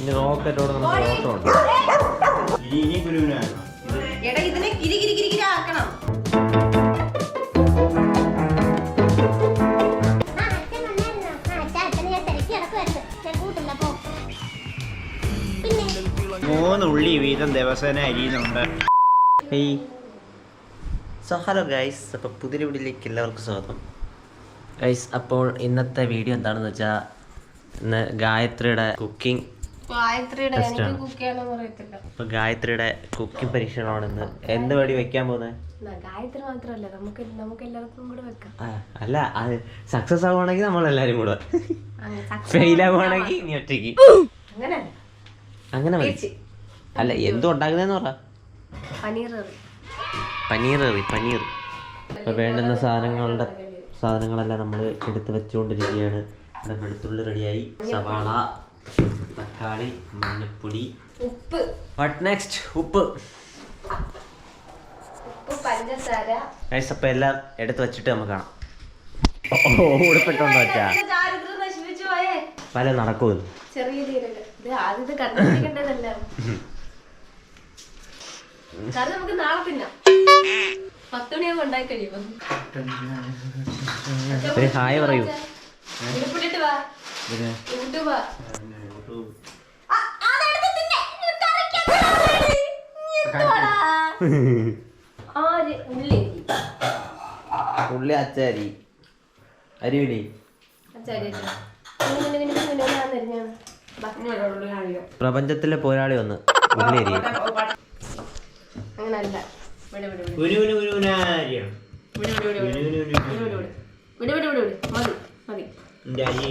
ഇനി റോക്കറ്റോട് നമുക്ക് ഓട്ടം ഉണ്ട്? ഇനി ഇനി ഗുരുവിനാണ്. എടാ ഇതിനെ കിരി കിരി കിരി കിരി ആക്കണം. മൂന്ന് ഉള്ളി വീതം ദിവസേന അരിയുന്നുണ്ട്. ഹേയ് സോ ഹലോ ഗൈസ് അപ്പോൾ പുതിയ വീഡിയോയിലേക്ക് എല്ലാവർക്കും സ്വാഗതം. ഗൈസ് അപ്പോൾ ഇന്നത്തെ വീഡിയോ എന്താണെന്ന് വെച്ചാൽ ഇന്ന് ഗായത്രിയുടെ കുക്കിംഗ് ഗായത്രിയുടെ കുക്കിംഗ് പരീക്ഷണമാണ് ഇന്ന്. എന്ത് വഴി വെക്കാൻ പോകുന്നത് അല്ല അത് സക്സസ് ആവുകയാണെങ്കിൽ നമ്മളെല്ലാവരും കൂടെ ഫെയിൽ ആവുകയാണെങ്കിൽ നീ ഒറ്റയ്ക്ക്. അങ്ങനെ മതി. അല്ല എന്തും ഉണ്ടാക്കുന്നതെന്ന് പറ. പനീർ പനീർ കറി പനീർ. അപ്പോൾ വേണ്ടുന്ന സാധനങ്ങളുടെ സാധനങ്ങളെല്ലാം നമ്മൾ എടുത്ത് വെച്ചുകൊണ്ടിരിക്കുകയാണ്. വെളുത്തുള്ളി റെഡിയായി. സവാള തക്കാളി മഞ്ഞപ്പൊടി. ഉപ്പ്. വാട്ട് നെക്സ്റ്റ് ഉപ്പ്. അപ്പോൾ എല്ലാം എടുത്ത് വെച്ചിട്ട് നമുക്ക് കാണാം. ഉടുപ്പിട്ടുണ്ടോ പോയേ. പല നടക്കൂ ചെറിയ നമുക്ക് നാളെ തിന്നാം. ഹായ് പറയൂ. ഉള്ളി. ഉള്ളി അച്ചാരി. അരിവിളി. പ്രപഞ്ചത്തിലെ പോരാളി ഒന്ന് ഉള്ളി അരി അങ്ങനല്ല.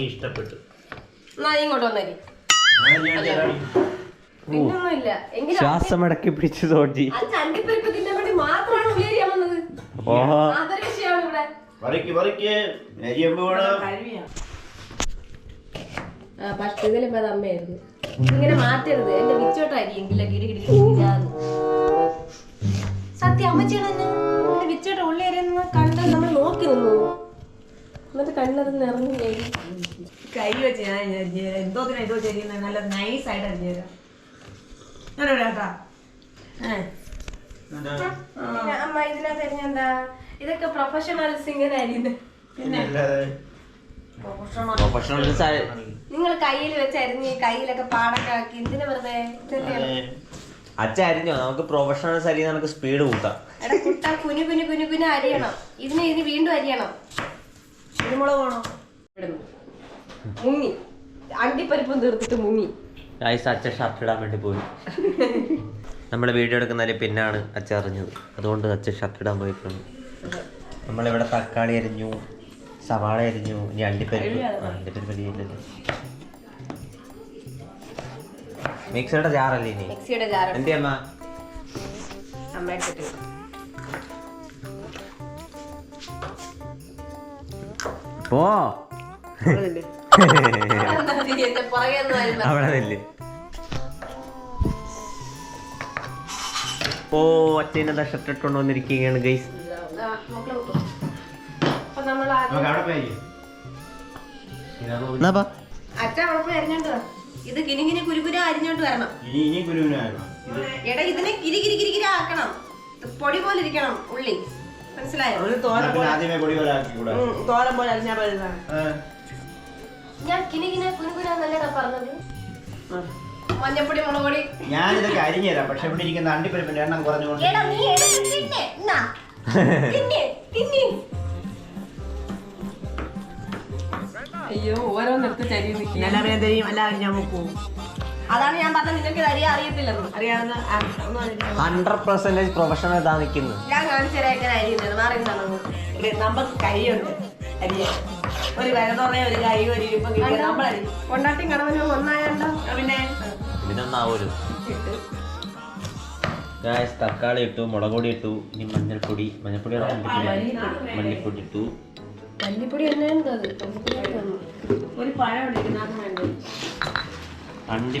ഇഷ്ടപ്പെട്ടു. ഇങ്ങോട്ട് ശ്വാസം അടക്കി പിടിച്ച് തോട്ടി അത് അമ്മയായിരുന്നു. ഇങ്ങനെ വേണ്ടി മാത്രമാണ് വിച്ചോട്ടായിരിക്കും അമ്മച്ചിയുടെ കണ്ട് നമ്മൾ നോക്കി നിന്നു. എന്നിട്ട് കണ്ണത് നിറഞ്ഞു പോയി കൈ വെച്ച് ഞാൻ എന്തോ നല്ല നൈസ് ആയിട്ട് അരിഞ്ഞു തരാം. ഞാൻ ഇവിടെ കേട്ടാ അമ്മ ഇതിനകത്ത് ഇതൊക്കെ പ്രൊഫഷണൽ പിന്നെ നിങ്ങൾ കയ്യിൽ വെച്ച് അരിഞ്ഞ് കയ്യിലൊക്കെ പാടൊക്കെ ആക്കി. എന്തിനാ വെറുതെ? അച്ഛ അരിഞ്ഞോ നമുക്ക് പ്രൊഫഷണൽസ് അരി നമുക്ക് സ്പീഡ് കൂട്ടാം. എടാ കുട്ട കുനു കുനു കുനു കുനു അരിയണം. ഇതിന് ഇതിന് വീണ്ടും അരിയണം. കുരുമുളക് വേണോ. മുങ്ങി. അണ്ടിപ്പരിപ്പും തീർത്തിട്ട് മുങ്ങി. ഗൈസ് അച്ഛൻ ഷർട്ട് ഇടാൻ വേണ്ടി പോയി. നമ്മൾ വീഡിയോ എടുക്കുന്നതിൽ പിന്നാണ് അച്ഛൻ അറിഞ്ഞത് അതുകൊണ്ട് അച്ഛൻ ഷർട്ട് ഇടാൻ പോയിട്ടുണ്ട്. നമ്മളിവിടെ തക്കാളി അരിഞ്ഞു സവാള അരിഞ്ഞു ഇനി അണ്ടിപ്പരിപ്പ്. അണ്ടിപ്പരിപ്പ് അരിയില്ലല്ലോ മിക്സയുടെ ജാറല്ലേ ഇനി? മിക്സിയുടെ ജാർ എന്തേ അമ്മ അമ്മ എടുത്തിട്ട് പോ എന്റെ. അവിടെ നില്ല്. ഓ അച്ഛനെന്താ ഷർട്ട് ഇട്ടുകൊണ്ട് വന്നിരിക്കുകയാണ് ഗൈസ് നമുക്ക് അവിടെ പോയി അച്ഛൻ അവിടെ പോയി. ഇത് കിനി കുരുകുര അരിഞ്ഞോണ്ട് വരണം. ഇനി ഇനി ഗുരുവിനായിരുന്നു എടാ ഇതിനെ കിരി കിരി കിരി കിരി ആക്കണം. ഇത് പൊടി പോലെ ഇരിക്കണം ഉള്ളി. മനസ്സിലായോ? ഒരു തോരൻ ആദ്യമേ പൊടി പോലെ കൂടാ തോരൻ പോലെ അരിഞ്ഞാ ഞാൻ കിനി കിനി കുരുകുര എന്നല്ലേടാ പറഞ്ഞത്? മഞ്ഞപ്പൊടി മുളക് പൊടി. ഞാൻ ഇതൊക്കെ അരിഞ്ഞു തരാം. പക്ഷെ ഇവിടെ ഇരിക്കുന്ന അണ്ടിപ്പരിപ്പിന്റെ എണ്ണം കുറഞ്ഞുകൊണ്ട് എടാ നീ എടുത്ത് തിന്നെ. എന്നാ തിന്നെ തിന്നെ. അയ്യോ ഓരോന്നെടുത്ത് ചരി എല്ലാവരെയും തരും എല്ലാവരും ഞാൻ നോക്കും. അതാണ് ഞാൻ പറഞ്ഞത് നിങ്ങൾക്ക് അറിയാൻ അറിയത്തില്ലെന്ന്. അറിയാവുന്ന. ഹൺഡ്രഡ് പെർസെന്റേജ് പ്രൊഫഷണൽ ഇതാ നിൽക്കുന്നത് ഞാൻ എങ്ങനെ അരിയുന്നത് മാറി നിന്നാണ് ഇത് നമുക്ക് കൈയുണ്ട് അരിയാൻ ഒരു ഒരു കൈ ഒരു ഇരിപ്പം കിട്ടിയ നമ്മളരിയും കൊണ്ടാട്ടിയും കടവനും ഒന്നായണ്ടോ പിന്നെ? ഇതിനൊന്നാവൂലോ? ഗായ്സ് തക്കാളി ഇട്ടു മുളക് പൊടി ഇട്ടു ഇനി മഞ്ഞൾപ്പൊടി. മഞ്ഞൾപ്പൊടി മല്ലിപ്പൊടി ഇട്ടു. മല്ലിപ്പൊടി അത്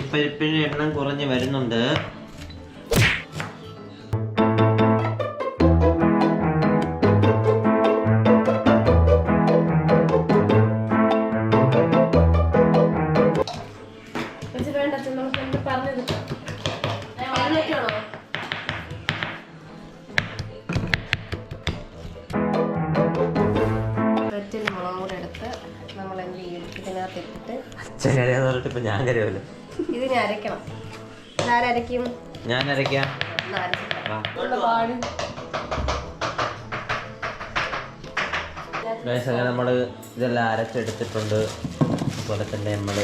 എണ്ണം കുറഞ്ഞ് ഒരു ഇതിനകത്ത് ഇട്ടിട്ട് അച്ഛൻ കരയാന്ന് പറഞ്ഞിട്ട് ഇപ്പൊ ഞാൻ കരയല്ലോ ഇതിനെ അരയ്ക്കണം. ഇതാരരയ്ക്കും ഞാൻ അരയ്ക്കാം. അങ്ങനെ നമ്മൾ ഇതെല്ലാം അരച്ചെടുത്തിട്ടുണ്ട്. അതുപോലെ തന്നെ നമ്മൾ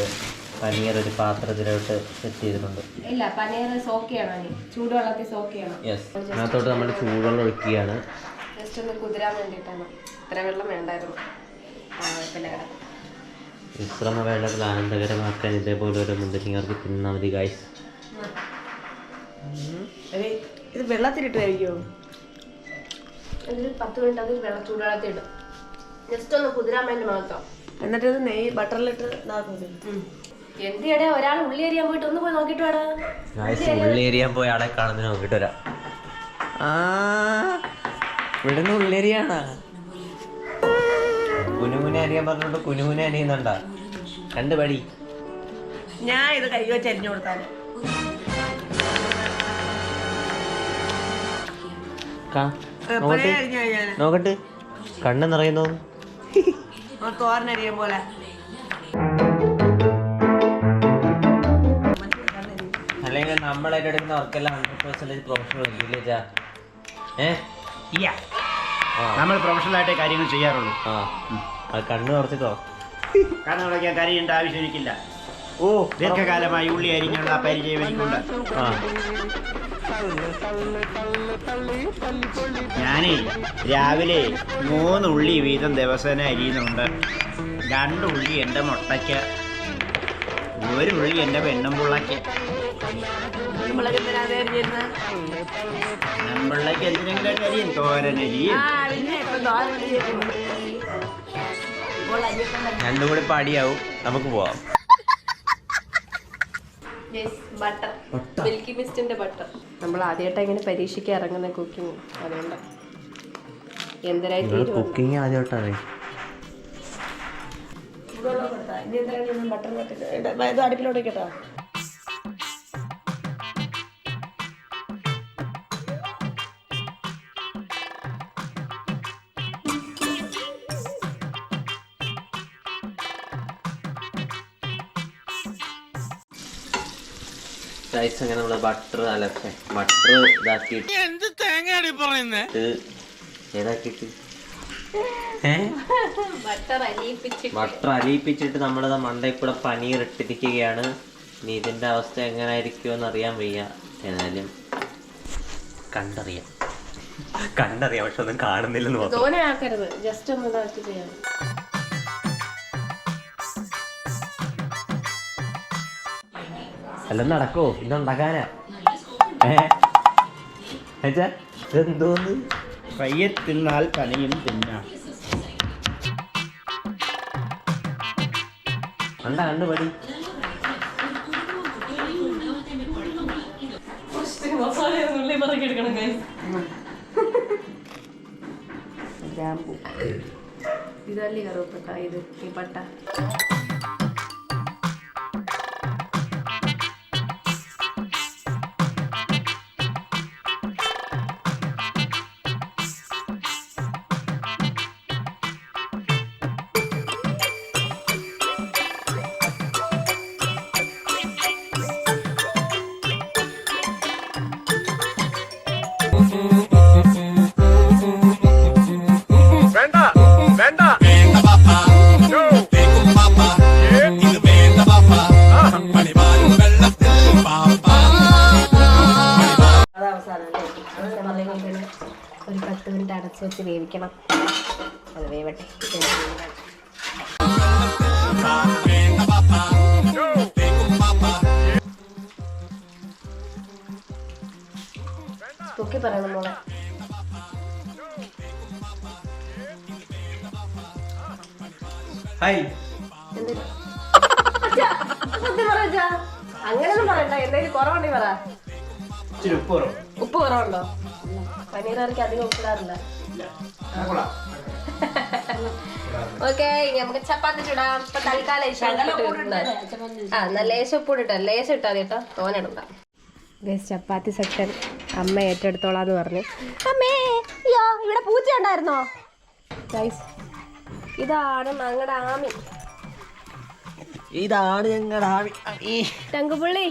പനീർ ഒരു പാത്രത്തിലോട്ട് സെറ്റ് ചെയ്തിട്ടുണ്ട്. ഇല്ല പനീർ സോക്ക് ചെയ്യണം ചൂടുവെള്ളത്തിൽ സോക്ക് ചെയ്യണം യെസ് അതിനകത്തോട്ട് നമ്മൾ ചൂടുവെള്ളം ഒഴിക്കുകയാണ്. ജസ്റ്റ് ഒന്ന് കുതിരാൻ വേണ്ടിട്ടാണ് ഇത്ര വെള്ളം വേണ്ടായിരുന്നു. ആ കുഴപ്പമില്ല കിടക്കും വിശ്രമ വേളകൾ ആനന്ദകരമാക്കാൻ ഇതേപോലെ ഓരോ മുന്തിരിങ്ങർക്ക് തിന്നാൽ മതി ഗായ്സ് ഇത് വെള്ളത്തിലിട്ട് കഴിക്കുമോ എന്നിട്ട് പത്ത് മിനിറ്റ് വെള്ളം ജസ്റ്റ് ഒന്ന് കുതിരാൻ വേണ്ടി മാത്രം. എന്നിട്ട് ഇത് നെയ്യ് ബട്ടറിലിട്ട് എന്തിയടെ ഒരാൾ ഉള്ളി അരിയാൻ പോയിട്ട് ഒന്ന് പോയി നോക്കിട്ട് വേടാ. ഗൈസ് ഉള്ളി എരിയാൻ പോയ ആളെ കാണുന്നതിന് നോക്കിട്ട് വരാം. ആ ഇവിടുന്ന് ഉള്ളേരിയാണ് കുനുകുന അരിയാൻ പറഞ്ഞോണ്ട് കുനുകുന അരിയുന്നുണ്ടാ രണ്ട് പടി. ഞാൻ ഇത് കൈ വെച്ച് അരിഞ്ഞു കൊടുത്താൽ നോക്കട്ട്. കണ്ണ് നിറയുന്നു. തോരനറിയാൻ പോലെ. അല്ലെങ്കിൽ നമ്മളായിട്ട് എടുക്കുന്ന വർക്കെല്ലാം ഹൺഡ്രഡ് പെർസെന്റേജ് പ്രൊഫഷണൽ ഇല്ല നമ്മൾ പ്രൊഫഷണൽ ആയിട്ട് കാര്യങ്ങൾ ചെയ്യാറുള്ളൂ. ആ. അത് കണ്ണ് തുറച്ചിട്ടോ കണ്ണ് വിളയ്ക്കാൻ കരയേണ്ട ആവശ്യം എനിക്കില്ല. ഓ ദീർഘകാലമായി ഉള്ളി അരിഞ്ഞുള്ള പരിചയം എനിക്കുണ്ട്. ആ. ഞാനേ രാവിലെ മൂന്ന് ഉള്ളി വീതം ദിവസേന അരിയുന്നുണ്ട്. രണ്ട് ഉള്ളി എന്റെ മുട്ടയ്ക്ക് ഒരു ഉള്ളി എന്റെ പെണ്ണും പിള്ളയ്ക്ക് പെൺപിള്ളയ്ക്ക് എന്തിനെങ്കിലും അരിയും തോരനരിയും രണ്ടും കൂടി പാടിയാവും. നമുക്ക് പോവാം. മിൽക്കി മിസ്റ്റിന്റെ ബട്ടർ നമ്മൾ ആദ്യമായിട്ട് ഇങ്ങനെ ഇറങ്ങുന്ന കുക്കിംഗ് അതുകൊണ്ട് എന്തരായി നിങ്ങൾ കുക്കിംഗ് ആദ്യമായിട്ടാണ്. അടുപ്പിലോട്ട് കേട്ടോ റൈസ് അങ്ങനെ നമ്മൾ ബട്ടർ അല്ല ബട്ടർ ഇതാക്കിയിട്ട് എന്ത് തേങ്ങയാണ് പറയുന്നത് ഏതാക്കിയിട്ട്? ഏ? ബട്ടർ അലിയിപ്പിച്ച്. ബട്ടർ അലിയിപ്പിച്ചിട്ട് നമ്മളത് മണ്ടയിൽ കൂടെ പനീർ ഇട്ടിരിക്കുകയാണ് ഇനി ഇതിന്റെ അവസ്ഥ എങ്ങനായിരിക്കുമെന്ന് അറിയാൻ വയ്യ. ഏതായാലും കണ്ടറിയാം. കണ്ടറിയാം പക്ഷെ ഒന്നും കാണുന്നില്ലെന്ന് പറഞ്ഞു തോനെ ആക്കരുത്. ജസ്റ്റ് ഒന്ന് ഇതാക്കി എല്ലാം നടക്കോ? ഇന്നുണ്ടാക്കാനാ ഏ? ഏച്ചാ ഇതെന്തോന്ന്? പയ്യെ തിന്നാൽ തനിയും തിന്നാം. കണ്ട കണ്ട് പടി. ഗ്രാമ്പു. ഇതല്ലേ കറുപ്പട്ട ഇത് ഈ പട്ട. പൊക്കി പറയണം മോളെ. ഹായ്. അങ്ങനെയൊന്നും പറയണ്ട. എന്തെങ്കിലും കുറവുണ്ടെങ്കിൽ പറ. ഉപ്പ് കുറവ്. ഉപ്പ് കുറവുണ്ടോ? പനീർ കറിക്ക് അധികം ഉപ്പിടാറില്ല. ഓക്കെ ഇനി നമുക്ക് ചപ്പാത്തി ചുടാം. ഇപ്പൊ തൽക്കാലം. ആ ലേശം ഉപ്പ് ഇട്ടാ ലേശം ഇട്ടാ കേട്ടോ. കേട്ടോ തോനെടുണ്ട ചപ്പാത്തി സെക്ഷൻ അമ്മ ഏറ്റെടുത്തോളാന്ന് പറഞ്ഞു. അമ്മേ അയ്യോ ഇവിടെ പൂച്ച ഉണ്ടായിരുന്നോ? ഗൈസ് ഇതാണ് ഞങ്ങളുടെ ആമി. ഇതാണ് ഞങ്ങളുടെ ആമി. തങ്കുപുള്ളി.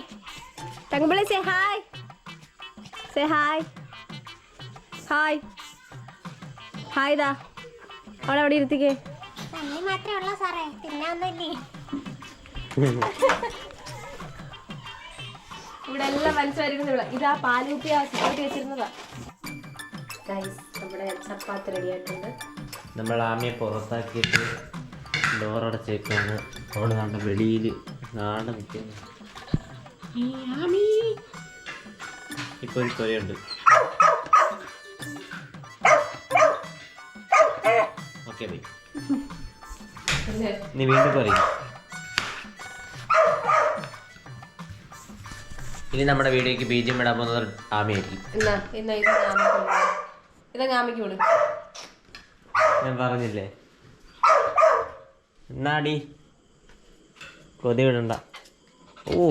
തങ്കുപുള്ളി say hi say hi hi hi ദാ. അവളെ അവിടെ ഇരുത്തിക്കേ തണ്ണി മാത്രമേ ഉള്ളൂ സാറേ. തിന്നാന്നല്ലേ ഇവിടെ എല്ലാം മനസ്സിലായിരിക്കുന്നു ഇവിടെ. ഇതാ പാലൂട്ടി ആ സിറ്റി വെച്ചിരുന്നതാ. ഗൈസ് നമ്മുടെ ചപ്പാത്തി റെഡി ആയിട്ടുണ്ട്. നമ്മൾ ആമയെ പുറത്താക്കിയിട്ട് ഡോറടച്ചേക്കാണ് അവൾ നമ്മുടെ വെളിയിൽ നാടെ നിൽക്കുന്നു. ഇപ്പൊ ഒരു തൊരയുണ്ട് ഓക്കെ ബൈ നീ വീണ്ടും പറയും. ഇനി നമ്മുടെ വീഡിയോക്ക് ബീജം ഇടാൻ പോകുന്നത് ആമയായിരിക്കും. എന്നാ എന്നാ ഇത് ഞാമിക്ക് വിട്. ഇത് ഞാമിക്ക് വിടും ഞാൻ പറഞ്ഞില്ലേ? എന്നാടി? കൊതി വിടണ്ട. ഓ.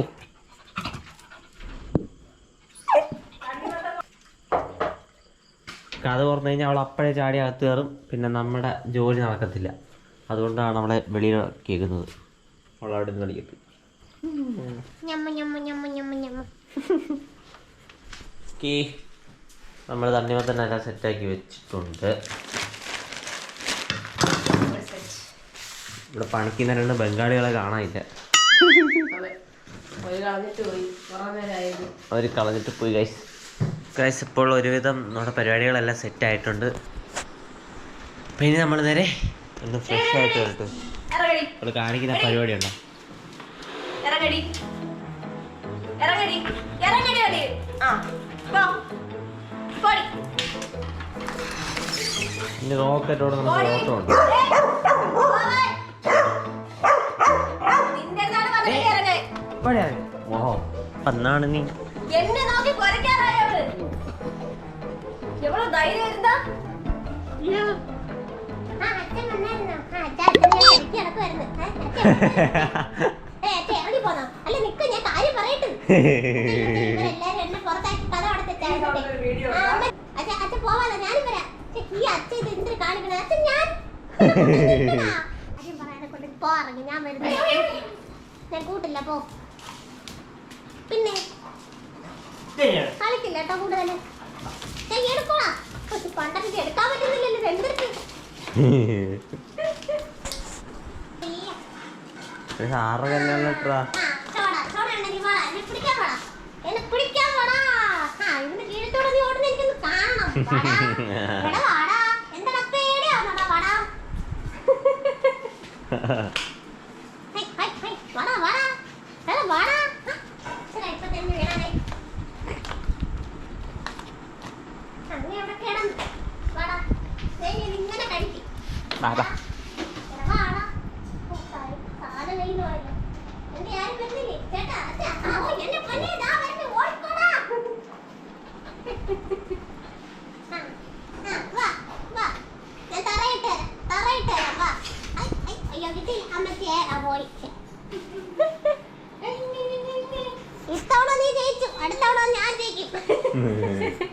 കഥ തുറന്നു കഴിഞ്ഞാൽ അവൾ അപ്പോഴേ ചാടി അകത്ത് കയറും. പിന്നെ നമ്മുടെ ജോലി നടക്കത്തില്ല. അതുകൊണ്ടാണ് നമ്മളെ വെളിയിൽ കേൾക്കുന്നത് അവളവിടെ അവിടെ നിന്ന് കളിക്കത്ത് കീ നമ്മൾ തണ്ണിമത്തന്നെ എല്ലാം സെറ്റാക്കി വെച്ചിട്ടുണ്ട്. ഇവിടെ പണിക്കുന്ന രണ്ട് ബംഗാളികളെ കാണാനില്ല. അവർ കളഞ്ഞിട്ട് പോയി. ഗൈസ് ഗൈസ് ഇപ്പോൾ ഒരുവിധം നമ്മുടെ പരിപാടികളെല്ലാം സെറ്റ് ആയിട്ടുണ്ട്. പിന്നെ ഇനി നമ്മൾ നേരെ ഒന്ന് ഫ്രഷ് ആയിട്ട് വരട്ടെ. ഇവിടെ കാണിക്കുന്ന പരിപാടി ഉണ്ടോ ഇറങ്ങടി. ഇറങ്ങടി. ഇറങ്ങടി അടി. ആ പോ പോടി. ഇനി റോക്കറ്റോട് നമുക്ക് ഓട്ടം ഉണ്ട്. നിന്റെ അടുത്താണ് പറഞ്ഞത് ഇറങ്ങാൻ. ഓഹോ അന്നാണ് നീ. എന്നെ നോക്കി കുരയ്ക്കാറായവൾ എവളോ ധൈര്യം ഇരുന്നാ? ആ അച്ഛൻ വന്നായിരുന്നോ? ആ അച്ഛൻ അച്ഛൻ ഞാൻ തിരക്കി നടക്കുമായിരുന്നു ഏ, അച്ഛൻ ഏ, അച്ഛൻ ഇറങ്ങി പോന്നോ അല്ല നിക്ക് ഞാൻ കൂട്ടില്ല പോ. പിന്നെ? കളിക്കില്ല കേട്ടോ കൂടുതൽ ഞാൻ എടുക്കോളാം. പക്ഷെ പണ്ടൊക്കെ എടുക്കാൻ പറ്റുന്നില്ലല്ലോ എന്തിട്ട് ആറ് കല്യാണിട്ടാ ആ, ചോടാ, ചോടാ ഉണ്ടെങ്കി വാടാ, എന്നെ പിടിക്കാൻ വാടാ. എന്നെ പിടിക്കാൻ വാടാ. ആ, ഇതിന്റെ കീഴത്തൂടെ നീ ഓടുന്നെ എനിക്കൊന്ന് കാണണം. വാടാ. എടാ വാടാ. എന്താടാ പേടിയാവുന്നോടാ, വാടാ. ഹൈ, ഹൈ, ഹൈ, വാടാ, വാടാ. എടാ, വാടാ. ആ, ഇച്ചിരി ഇപ്പൊ തന്നെ വീണാലേ. ആ, നീ അവിടെ കിടന്ന്. വാടാ. ദേ, ഞാൻ ഇങ്ങനെ കഴിക്കും. വാടാ. എടാ, വാടാ. ഓ, കാൽ കാൽ കയ്യിൽ പോയല്ലോ. എന്റെ ആരും വരുന്നില്ലേ? ചേട്ടാ, അച്ഛാ, ആ, ഓ, എന്നെ പൊന്നേ, ദാ വരുന്നു, ഓടിക്കോടാ. ആ, ആ, വാ, വാ. ഞാൻ തറയിട്ട് തരാം, തറയിട്ട് തരാം, വാ. ഐ, ഐ, അയ്യോ, കിട്ടിയില്ല. അമ്മച്ചിയെ, ആ, പോയി. ഇത്തവണ നീ ജയിച്ചു അടുത്ത തവണ ഞാൻ ജയിക്കും ഞാൻ പോണ്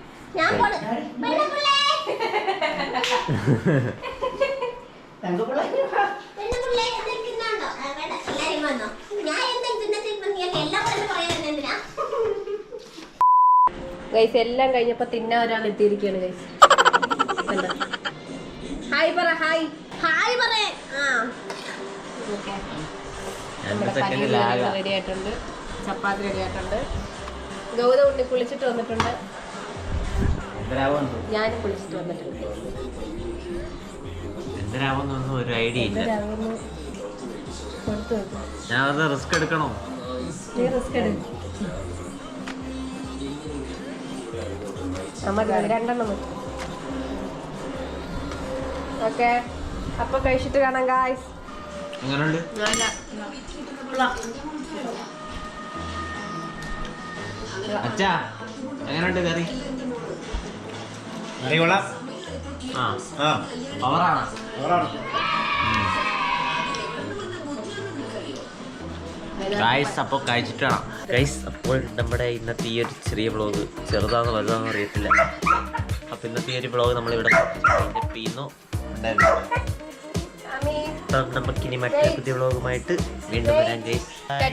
പെണ്ണുപിള്ളേ പെണ്ണുപിള്ളേ എന്തെങ്കിലും തിന്നാണ്ടോ ആ, വേണ്ട എല്ലാരും വന്നോ ഞാൻ എന്തെങ്കിലും തിന്നിട്ട് ഇപ്പൊ നീയൊക്കെ എല്ലാം കൂടെ പറയുന്നത് എന്തിനാ ഗൈസ് എല്ലാം കഴിഞ്ഞപ്പോ തിന്നാൻ ഒരാൾ എത്തിയിരിക്കുകയാണ് ഗൈസ് ഹായ് പറ ഹായ് ഹായ് പറ ആ. ഓക്കെ. റെഡി ആയിട്ടുണ്ട്. ചപ്പാത്തി റെഡി ആയിട്ടുണ്ട്. ഗൗതം ഉണ്ണി കുളിച്ചിട്ട് വന്നിട്ടുണ്ട്. ഞാനും കുളിച്ചിട്ട് വന്നിട്ടുണ്ട്. എന്തരാവുന്നൊന്നും ഒരു ഐഡിയ ഇല്ല. ഞാൻ അത് റിസ്ക് എടുക്കണോ? രണ്ടെണ്ണം ഓക്കെ. അപ്പൊ കഴിച്ചിട്ട് കാണാം ഗായ്സ് എങ്ങനെയുണ്ട് അച്ഛാ എങ്ങനെയുണ്ട് കറി? അറിയോളാം ആ. ആ. പവറാണ് ഓറാണ് ഗൈസ് അപ്പോൾ കഴിച്ചിട്ടാണ് ഗൈസ് അപ്പോൾ നമ്മുടെ ഇന്നത്തെ ഈ ഒരു ചെറിയ ബ്ലോഗ് ചെറുതാണെന്ന് വലുതാണെന്ന് അറിയത്തില്ല. അപ്പോൾ ഇന്നത്തെ ഈ ഒരു വ്ളോഗ് നമ്മളിവിടെ ചെയ്യുന്നു അപ്പം നമുക്കിനി മറ്റൊരു പുതിയ വ്ളോഗുമായിട്ട് വീണ്ടും വരാൻ ഗൈസ് ബൈ